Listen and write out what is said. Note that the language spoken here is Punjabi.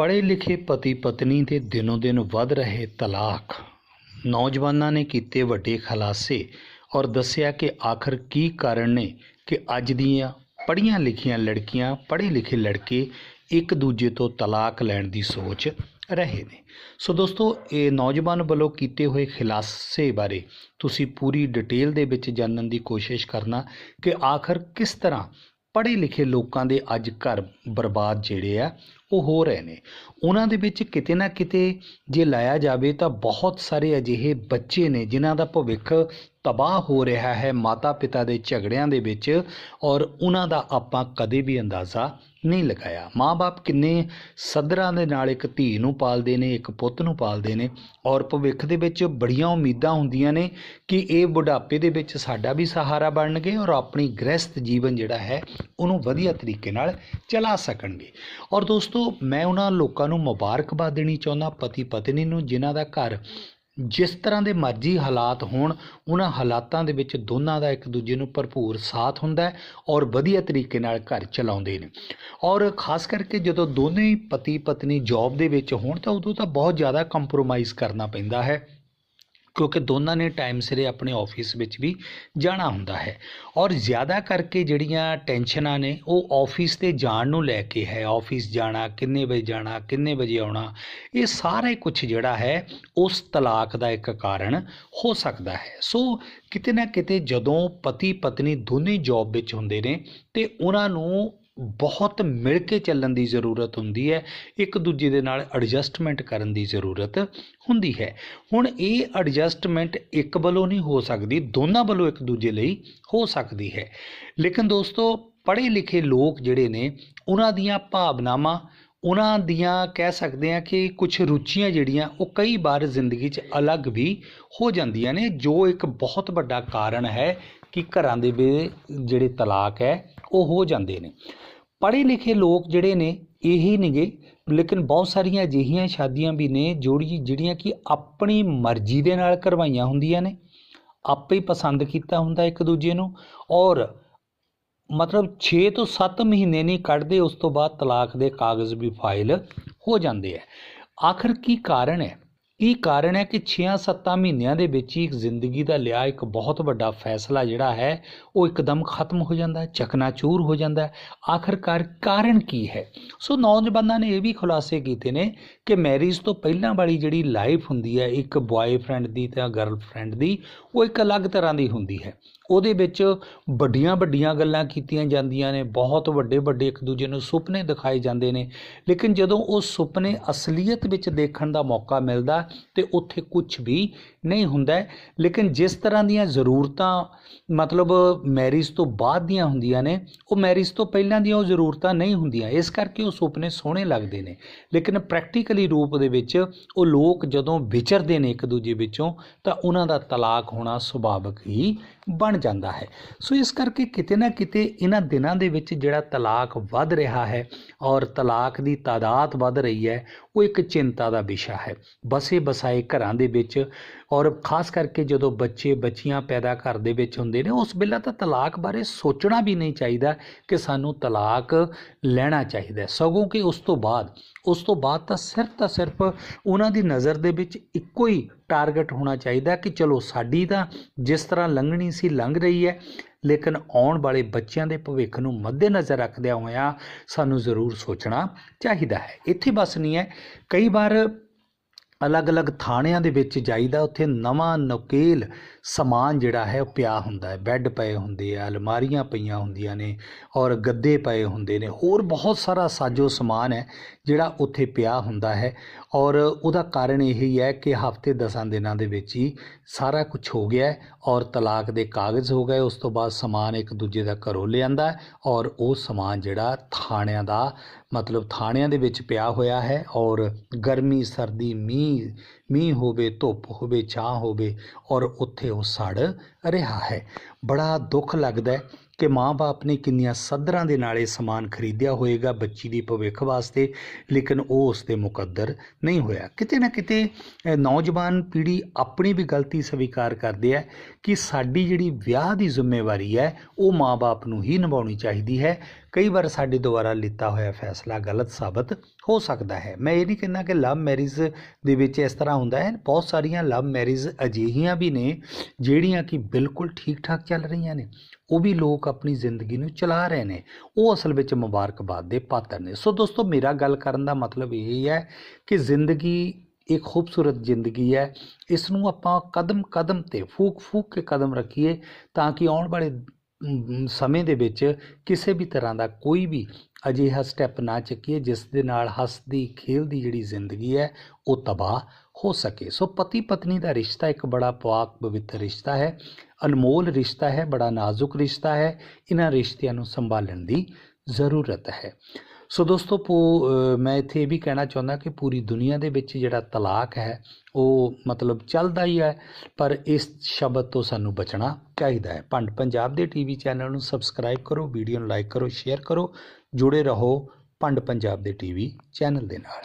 ਪੜ੍ਹੇ ਲਿਖੇ ਪਤੀ ਪਤਨੀ ਦੇ ਦਿਨੋ ਦਿਨ ਵੱਧ ਰਹੇ ਤਲਾਕ। ਨੌਜਵਾਨਾਂ ਨੇ ਕੀਤੇ ਵੱਡੇ ਖੁਲਾਸੇ ਔਰ ਦੱਸਿਆ ਕਿ ਆਖਰ ਕੀ ਕਾਰਨ ਨੇ ਕਿ ਅੱਜ ਦੀਆਂ ਪੜ੍ਹੀਆਂ ਲਿਖੀਆਂ ਲੜਕੀਆਂ ਪੜ੍ਹੇ ਲਿਖੇ ਲੜਕੇ ਇੱਕ ਦੂਜੇ ਤੋਂ ਤਲਾਕ ਲੈਣ ਦੀ ਸੋਚ ਰਹੇ ਨੇ। ਸੋ ਦੋਸਤੋ, ਇਹ ਨੌਜਵਾਨ ਵੱਲੋਂ ਕੀਤੇ ਹੋਏ ਖੁਲਾਸੇ ਬਾਰੇ ਤੁਸੀਂ ਪੂਰੀ ਡਿਟੇਲ ਦੇ ਵਿੱਚ ਜਾਣਨ ਦੀ ਕੋਸ਼ਿਸ਼ ਕਰਨਾ ਕਿ ਆਖਰ ਕਿਸ ਤਰ੍ਹਾਂ ਪੜ੍ਹੇ ਲਿਖੇ ਲੋਕਾਂ ਦੇ ਅੱਜ ਘਰ ਬਰਬਾਦ ਜਿਹੜੇ ਆ ਉਹ ਹੋ ਰਹੇ ਨੇ। ਉਹਨਾਂ ਦੇ ਵਿੱਚ ਕਿਤੇ ਨਾ ਕਿਤੇ ਜੇ ਲਾਇਆ ਜਾਵੇ ਤਾਂ ਬਹੁਤ ਸਾਰੇ ਅਜਿਹੇ ਬੱਚੇ ਨੇ ਜਿਨ੍ਹਾਂ ਦਾ ਭਵਿੱਖ ਤਬਾਹ ਹੋ ਰਿਹਾ ਹੈ ਮਾਤਾ ਪਿਤਾ ਦੇ ਝਗੜਿਆਂ ਦੇ ਵਿੱਚ ਔਰ ਉਹਨਾਂ ਦਾ ਆਪਾਂ ਕਦੇ ਵੀ ਅੰਦਾਜ਼ਾ ਨਹੀਂ ਲਗਾਇਆ। ਮਾਪੇ ਕਿੰਨੇ ਸਦਰਾਂ ਦੇ ਨਾਲ ਇੱਕ ਧੀ ਨੂੰ ਪਾਲਦੇ ਨੇ, ਇੱਕ ਪੁੱਤ ਨੂੰ ਪਾਲਦੇ ਨੇ ਔਰ ਭਵਿੱਖ ਦੇ ਵਿੱਚ ਬੜੀਆਂ ਉਮੀਦਾਂ ਹੁੰਦੀਆਂ ਨੇ ਕਿ ਇਹ ਬੁਢਾਪੇ ਦੇ ਵਿੱਚ ਸਾਡਾ ਵੀ ਸਹਾਰਾ ਬਣਨਗੇ ਔਰ ਆਪਣੀ ਗ੍ਰਸਥ ਜੀਵਨ ਜਿਹੜਾ ਹੈ ਉਹਨੂੰ ਵਧੀਆ ਤਰੀਕੇ ਨਾਲ ਚਲਾ ਸਕਣਗੇ। ਔਰ ਦੋਸਤੋ ਮੈਂ ਉਹਨਾਂ ਲੋਕਾਂ ਨੂੰ ਮੁਬਾਰਕਬਾਦ ਦੇਣੀ ਚਾਹੁੰਦਾ ਪਤੀ ਪਤਨੀ ਨੂੰ, ਜਿਨ੍ਹਾਂ ਦਾ ਘਰ ਜਿਸ ਤਰ੍ਹਾਂ ਦੇ ਮਰਜ਼ੀ ਹਾਲਾਤ ਹੋਣ, ਉਹਨਾਂ ਹਾਲਾਤਾਂ ਦੇ ਵਿੱਚ ਦੋਨਾਂ ਦਾ ਇੱਕ ਦੂਜੇ ਨੂੰ ਭਰਪੂਰ ਸਾਥ ਹੁੰਦਾ ਹੈ ਔਰ ਵਧੀਆ ਤਰੀਕੇ ਨਾਲ ਘਰ ਚਲਾਉਂਦੇ ਨੇ। ਔਰ ਖਾਸ ਕਰਕੇ ਜਦੋਂ ਦੋਨੇ ਹੀ ਪਤੀ ਪਤਨੀ ਜੌਬ ਦੇ ਵਿੱਚ ਹੋਣ, ਤਾਂ ਉਦੋਂ ਤਾਂ ਬਹੁਤ ਜ਼ਿਆਦਾ ਕੰਪਰੋਮਾਈਜ਼ ਕਰਨਾ ਪੈਂਦਾ ਹੈ। ਕਿਉਂਕਿ ਦੋਨਾਂ ਨੇ ਟਾਈਮ ਸਿਰੇ ਆਪਣੇ ਆਫਿਸ ਵਿੱਚ ਵੀ ਜਾਣਾ ਹੁੰਦਾ ਹੈ। ਔਰ ਜ਼ਿਆਦਾ ਕਰਕੇ ਜਿਹੜੀਆਂ ਟੈਨਸ਼ਨਾਂ ਨੇ, ਉਹ ਆਫਿਸ ਤੇ ਜਾਣ ਨੂੰ ਲੈ ਕੇ ਹੈ। ਆਫਿਸ ਜਾਣਾ, ਕਿੰਨੇ ਵਜੇ ਜਾਣਾ, ਕਿੰਨੇ ਵਜੇ ਆਉਣਾ, ਇਹ ਸਾਰਾ ਹੀ ਕੁਝ ਜਿਹੜਾ ਹੈ, ਉਸ ਤਲਾਕ ਦਾ ਇੱਕ ਕਾਰਨ ਹੋ ਸਕਦਾ ਹੈ। ਸੋ ਕਿਤੇ ਨਾ ਕਿਤੇ ਜਦੋਂ ਪਤੀ ਪਤਨੀ ਦੋਨੇ ਜੌਬ ਵਿੱਚ ਹੁੰਦੇ ਨੇ, ਤੇ ਉਹਨਾਂ ਨੂੰ ਬਹੁਤ ਮਿਲ ਕੇ ਚੱਲਣ ਦੀ ਜ਼ਰੂਰਤ ਹੁੰਦੀ ਹੈ, ਇੱਕ ਦੂਜੇ ਦੇ ਨਾਲ ਐਡਜਸਟਮੈਂਟ ਕਰਨ ਦੀ ਜ਼ਰੂਰਤ ਹੁੰਦੀ ਹੈ। ਹੁਣ ਇਹ ਐਡਜਸਟਮੈਂਟ ਇੱਕ ਵੱਲੋਂ ਨਹੀਂ ਹੋ ਸਕਦੀ, ਦੋਨਾਂ ਵੱਲੋਂ ਇੱਕ ਦੂਜੇ ਲਈ ਹੋ ਸਕਦੀ ਹੈ। ਲੇਕਿਨ ਦੋਸਤੋ ਪੜ੍ਹੇ ਲਿਖੇ ਲੋਕ ਜਿਹੜੇ ਨੇ, ਉਹਨਾਂ ਦੀਆਂ ਭਾਵਨਾਵਾਂ, ਉਹਨਾਂ ਦੀਆਂ ਕਹਿ ਸਕਦੇ ਆ ਕਿ ਕੁਝ ਰੁਚੀਆਂ ਜਿਹੜੀਆਂ, ਉਹ ਕਈ ਵਾਰ ਜ਼ਿੰਦਗੀ 'ਚ ਅਲੱਗ ਵੀ ਹੋ ਜਾਂਦੀਆਂ ਨੇ, ਜੋ ਇੱਕ ਬਹੁਤ ਵੱਡਾ ਕਾਰਨ ਹੈ ਕਿ ਘਰਾਂ ਦੇ ਜਿਹੜੇ ਤਲਾਕ ਹੈ, ਉਹ ਹੋ ਜਾਂਦੇ ਨੇ। ਪੜ੍ਹੇ ਲਿਖੇ ਲੋਕ ਜਿਹੜੇ ਨੇ, ਇਹੀ ਨੇਗੇ। ਲੇਕਿਨ ਬਹੁਤ ਸਾਰੀਆਂ ਅਜਿਹੀਆਂ ਸ਼ਾਦੀਆਂ ਵੀ ਨੇ ਜੋੜੀ ਜਿਹੜੀਆਂ ਕਿ ਆਪਣੀ ਮਰਜ਼ੀ ਦੇ ਨਾਲ ਕਰਵਾਈਆਂ ਹੁੰਦੀਆਂ ਨੇ। ਆਪੇ ਹੀ ਪਸੰਦ ਕੀਤਾ ਹੁੰਦਾ ਇੱਕ ਦੂਜੇ ਨੂੰ। ਔਰ ਮਤਲਬ 6 ਤੋਂ 7 ਮਹੀਨੇ ਨਹੀਂ ਕੱਢਦੇ, ਉਸ ਤੋਂ ਬਾਅਦ ਤਲਾਕ ਦੇ ਕਾਗਜ਼ ਵੀ ਫਾਈਲ ਹੋ ਜਾਂਦੇ ਆ। ਆਖਰ ਕੀ ਕਾਰਨ ਹੈ? ਇਹ ਕਾਰਨ ਹੈ ਕਿ 6-7 ਮਹੀਨਿਆਂ ਦੇ ਵਿੱਚ ਹੀ ਇੱਕ ਜ਼ਿੰਦਗੀ ਦਾ ਲਿਆ ਇੱਕ ਬਹੁਤ ਵੱਡਾ ਫੈਸਲਾ ਜਿਹੜਾ ਹੈ, ਉਹ ਇੱਕਦਮ ਖਤਮ ਹੋ ਜਾਂਦਾ ਹੈ, ਚਕਨਾਚੂਰ ਹੋ ਜਾਂਦਾ ਹੈ। ਆਖਰਕਾਰ ਕਾਰਨ ਕੀ ਹੈ? ਸੋ ਨੌਜਵਾਨਾਂ ਨੇ ਇਹ ਵੀ ਖੁਲਾਸੇ ਕੀਤੇ ਨੇ ਕਿ ਮੈਰਿਜ ਤੋਂ ਪਹਿਲਾਂ ਵਾਲੀ ਜਿਹੜੀ ਲਾਈਫ ਹੁੰਦੀ ਹੈ, ਇੱਕ ਬॉयਫ੍ਰੈਂਡ ਦੀ ਤੇ ਗਰਲਫ੍ਰੈਂਡ ਦੀ, ਉਹ ਇੱਕ ਅਲੱਗ ਤਰ੍ਹਾਂ ਦੀ ਹੁੰਦੀ ਹੈ। ਉਹਦੇ ਵਿੱਚ ਵੱਡੀਆਂ ਵੱਡੀਆਂ ਗੱਲਾਂ ਕੀਤੀਆਂ ਜਾਂਦੀਆਂ ਨੇ, ਬਹੁਤ ਵੱਡੇ ਵੱਡੇ ਇੱਕ ਦੂਜੇ ਨੂੰ ਸੁਪਨੇ ਦਿਖਾਏ ਜਾਂਦੇ ਨੇ। ਲੇਕਿਨ ਜਦੋਂ ਉਹ ਸੁਪਨੇ ਅਸਲੀਅਤ ਵਿੱਚ ਦੇਖਣ ਦਾ ਮੌਕਾ ਮਿਲਦਾ ਤੇ ਉੱਥੇ ਕੁਝ ਵੀ ਨਹੀਂ ਹੁੰਦਾ ਲੇਕਿਨ ਜਿਸ ਤਰ੍ਹਾਂ ਦੀਆਂ ਜ਼ਰੂਰਤਾਂ, ਮਤਲਬ ਮੈਰਿਜ ਤੋਂ ਬਾਅਦ ਦੀਆਂ ਹੁੰਦੀਆਂ ਨੇ, ਉਹ ਮੈਰਿਜ ਤੋਂ ਪਹਿਲਾਂ ਦੀਆਂ ਉਹ ਜ਼ਰੂਰਤਾਂ ਨਹੀਂ ਹੁੰਦੀਆਂ। ਇਸ ਕਰਕੇ ਉਹ ਸੁਪਨੇ ਸੋਹਣੇ ਲੱਗਦੇ ਨੇ। ਲੇਕਿਨ ਪ੍ਰੈਕਟੀਕਲੀ ਰੂਪ ਦੇ ਵਿੱਚ ਉਹ ਲੋਕ ਜਦੋਂ ਵਿਚਰਦੇ ਨੇ ਇੱਕ ਦੂਜੇ ਵਿੱਚੋਂ, ਤਾਂ ਉਹਨਾਂ ਦਾ ਤਲਾਕ ਹੋਣਾ ਸੁਭਾਵਿਕ ਹੀ ਬਣ ਜਾਂਦਾ ਹੈ। ਸੋ ਇਸ ਕਰਕੇ ਕਿਤੇ ਨਾ ਕਿਤੇ ਇਹਨਾਂ ਦਿਨਾਂ ਦੇ ਵਿੱਚ ਜਿਹੜਾ ਤਲਾਕ ਵੱਧ ਰਿਹਾ ਹੈ ਔਰ ਤਲਾਕ ਦੀ ਤਾਦਾਦ ਵੱਧ ਰਹੀ ਹੈ, ਉਹ ਇੱਕ ਚਿੰਤਾ ਦਾ ਵਿਸ਼ਾ ਹੈ। ਬਸੇ ਬਸਾਏ ਘਰਾਂ ਦੇ ਵਿੱਚ ਔਰ ਖਾਸ ਕਰਕੇ ਜਦੋਂ ਬੱਚੇ ਬੱਚੀਆਂ ਪੈਦਾ ਘਰ ਦੇ ਵਿੱਚ ਹੁੰਦੇ ਨੇ, ਉਸ ਵੇਲੇ ਤਾਂ ਤਲਾਕ ਬਾਰੇ ਸੋਚਣਾ ਵੀ ਨਹੀਂ ਚਾਹੀਦਾ ਕਿ ਸਾਨੂੰ ਤਲਾਕ ਲੈਣਾ ਚਾਹੀਦਾ ਸਗੋਂ ਕਿ ਉਸ ਤੋਂ ਬਾਅਦ, ਉਸ ਤੋਂ ਬਾਅਦ ਤਾਂ ਸਿਰਫ ਤਾਂ ਸਿਰਫ ਉਹਨਾਂ ਦੀ ਨਜ਼ਰ ਦੇ ਵਿੱਚ ਇੱਕੋ ਹੀ ਟਾਰਗੇਟ ਹੋਣਾ ਚਾਹੀਦਾ ਕਿ ਚਲੋ ਸਾਡੀ ਤਾਂ ਜਿਸ ਤਰ੍ਹਾਂ ਲੰਘਣੀ ਸੀ ਲੰਘ ਰਹੀ ਹੈ, ਲੇਕਿਨ ਆਉਣ ਵਾਲੇ ਬੱਚਿਆਂ ਦੇ ਭਵਿੱਖ ਨੂੰ ਮੱਦੇਨਜ਼ਰ ਰੱਖਦਿਆਂ ਹੋਇਆਂ ਸਾਨੂੰ ਜ਼ਰੂਰ ਸੋਚਣਾ ਚਾਹੀਦਾ ਹੈ। ਇੱਥੇ ਬਸ ਨਹੀਂ ਹੈ, ਕਈ ਵਾਰ ਅਲੱਗ-ਅਲੱਗ ਥਾਣਿਆਂ ਦੇ ਵਿੱਚ ਜਾਈਦਾ, ਉੱਥੇ ਨਵਾਂ ਨਕੇਲ ਸਮਾਨ ਜਿਹੜਾ ਹੈ, ਉਹ ਪਿਆ ਹੁੰਦਾ ਹੈ। ਬੈੱਡ ਪਏ ਹੁੰਦੇ ਆ, ਅਲਮਾਰੀਆਂ ਪਈਆਂ ਹੁੰਦੀਆਂ ਨੇ ਔਰ ਗੱਦੇ ਪਏ ਹੁੰਦੇ ਨੇ। ਹੋਰ ਬਹੁਤ ਸਾਰਾ ਸਾਜੋ ਸਮਾਨ ਹੈ, ਜਿਹੜਾ ਉੱਥੇ ਪਿਆ ਹੁੰਦਾ ਹੈ ਔਰ ਉਹਦਾ ਕਾਰਨ ਇਹ ਹੀ ਹੈ ਕਿ ਹਫ਼ਤੇ 10 ਦਿਨਾਂ ਦੇ ਵਿੱਚ ਹੀ ਸਾਰਾ ਕੁਝ ਹੋ ਗਿਆ ਔਰ ਤਲਾਕ ਦੇ ਕਾਗਜ਼ ਹੋ ਗਏ। ਉਸ ਤੋਂ ਬਾਅਦ ਸਮਾਨ ਇੱਕ ਦੂਜੇ ਦਾ ਘਰੋਂ ਲਿਆਂਦਾ ਔਰ ਉਹ ਸਮਾਨ ਜਿਹੜਾ ਥਾਣਿਆਂ ਦਾ ਮਤਲਬ ਥਾਣਿਆਂ ਦੇ ਵਿੱਚ ਪਿਆ ਹੋਇਆ ਹੈ ਔਰ ਗਰਮੀ, ਸਰਦੀ, ਮੀਂਹ ਮੀਂਹ ਹੋਵੇ, ਧੁੱਪ ਹੋਵੇ, ਛਾਂ ਹੋਵੇ ਔਰ ਉੱਥੇ ਉਹ ਸੜ ਰਿਹਾ ਹੈ। ਬੜਾ ਦੁੱਖ ਲੱਗਦਾ ਹੈ ਕਿ ਮਾਂ-ਬਾਪ ਨੇ ਕਿੰਨੀਆਂ ਸੱਧਰਾਂ ਦੇ ਨਾਲ ਇਹ ਸਮਾਨ ਖਰੀਦਿਆ ਹੋਏਗਾ ਬੱਚੀ ਦੀ ਭਵਿੱਖ ਵਾਸਤੇ, ਲੇਕਿਨ ਉਹ ਉਸ ਤੇ ਮੁਕੱਦਰ ਨਹੀਂ ਹੋਇਆ। ਕਿਤੇ ਨਾ ਕਿਤੇ ਨੌਜਵਾਨ ਪੀੜ੍ਹੀ ਆਪਣੀ ਵੀ ਗਲਤੀ ਸਵੀਕਾਰ ਕਰਦੇ ਹੈ ਕਿ ਸਾਡੀ ਜਿਹੜੀ ਵਿਆਹ ਦੀ ਜ਼ਿੰਮੇਵਾਰੀ ਹੈ, ਉਹ ਮਾਂ-ਬਾਪ ਨੂੰ ਹੀ ਨਿਭਾਉਣੀ ਚਾਹੀਦੀ ਹੈ। ਕਈ ਵਾਰ ਸਾਡੇ ਦੁਆਰਾ ਲਿੱਤਾ ਹੋਇਆ ਫੈਸਲਾ ਗਲਤ ਸਾਬਤ ਹੋ ਸਕਦਾ ਹੈ। ਮੈਂ ਇਹ ਨਹੀਂ ਕਹਿੰਦਾ ਕਿ ਲਵ ਮੈਰਿਜ ਦੇ ਵਿੱਚ ਇਸ ਤਰ੍ਹਾਂ ਹੁੰਦਾ ਹੈ। ਬਹੁਤ ਸਾਰੀਆਂ ਲਵ ਮੈਰਿਜ ਅਜਿਹੀਆਂ ਵੀ ਨੇ ਜਿਹੜੀਆਂ ਕਿ ਬਿਲਕੁਲ ਠੀਕ ਠਾਕ ਚੱਲ ਰਹੀਆਂ ਨੇ। ਉਹ ਵੀ ਲੋਕ ਆਪਣੀ ਜ਼ਿੰਦਗੀ ਨੂੰ ਚਲਾ ਰਹੇ ਨੇ। ਉਹ ਅਸਲ ਵਿੱਚ ਮੁਬਾਰਕਬਾਦ ਦੇ ਪਾਤਰ ਨੇ। ਸੋ ਦੋਸਤੋ, ਮੇਰਾ ਗੱਲ ਕਰਨ ਦਾ ਮਤਲਬ ਇਹ ਹੈ ਕਿ ਜ਼ਿੰਦਗੀ ਇੱਕ ਖੂਬਸੂਰਤ ਜ਼ਿੰਦਗੀ ਹੈ। ਇਸ ਨੂੰ ਆਪਾਂ ਕਦਮ ਕਦਮ ਤੇ ਫੂਕ ਫੂਕ ਕੇ ਕਦਮ ਰੱਖੀਏ ਤਾਂ ਕਿ ਆਉਣ ਵਾਲੇ ਸਮੇਂ ਦੇ ਵਿੱਚ ਕਿਸੇ ਵੀ ਤਰ੍ਹਾਂ ਦਾ ਕੋਈ ਵੀ ਅਜਿਹਾ ਸਟੈਪ ਨਾ ਚੱਕੀਏ, ਜਿਸ ਦੇ ਨਾਲ ਹੱਸਦੀ, ਖੇਲਦੀ ਜਿਹੜੀ ਜ਼ਿੰਦਗੀ ਹੈ, ਉਹ ਤਬਾਹ ਹੋ ਸਕੇ। ਸੋ ਪਤੀ ਪਤਨੀ ਦਾ ਰਿਸ਼ਤਾ ਇੱਕ ਬੜਾ ਪਾਕ ਪਵਿੱਤਰ ਰਿਸ਼ਤਾ ਹੈ, ਅਨਮੋਲ ਰਿਸ਼ਤਾ ਹੈ, ਬੜਾ ਨਾਜ਼ੁਕ ਰਿਸ਼ਤਾ ਹੈ। ਇਹਨਾਂ ਰਿਸ਼ਤਿਆਂ ਨੂੰ ਸੰਭਾਲਣ ਦੀ ਜ਼ਰੂਰਤ ਹੈ। ਸੋ ਦੋਸਤੋ, ਪੂ ਮੈਂ ਇੱਥੇ ਇਹ ਵੀ ਕਹਿਣਾ ਚਾਹੁੰਦਾ ਕਿ ਪੂਰੀ ਦੁਨੀਆ ਦੇ ਵਿੱਚ ਜਿਹੜਾ ਤਲਾਕ ਹੈ, ਉਹ ਮਤਲਬ ਚੱਲਦਾ ਹੀ ਹੈ, ਪਰ ਇਸ ਸ਼ਬਦ ਤੋਂ ਸਾਨੂੰ ਬਚਣਾ ਚਾਹੀਦਾ ਹੈ। ਭੰਡ ਪੰਜਾਬ ਦੇ ਟੀਵੀ ਚੈਨਲ ਨੂੰ ਸਬਸਕ੍ਰਾਈਬ ਕਰੋ, ਵੀਡੀਓ ਨੂੰ ਲਾਈਕ ਕਰੋ, ਸ਼ੇਅਰ ਕਰੋ, ਜੁੜੇ ਰਹੋ ਭੰਡ ਪੰਜਾਬ ਦੇ ਟੀਵੀ ਚੈਨਲ ਦੇ ਨਾਲ।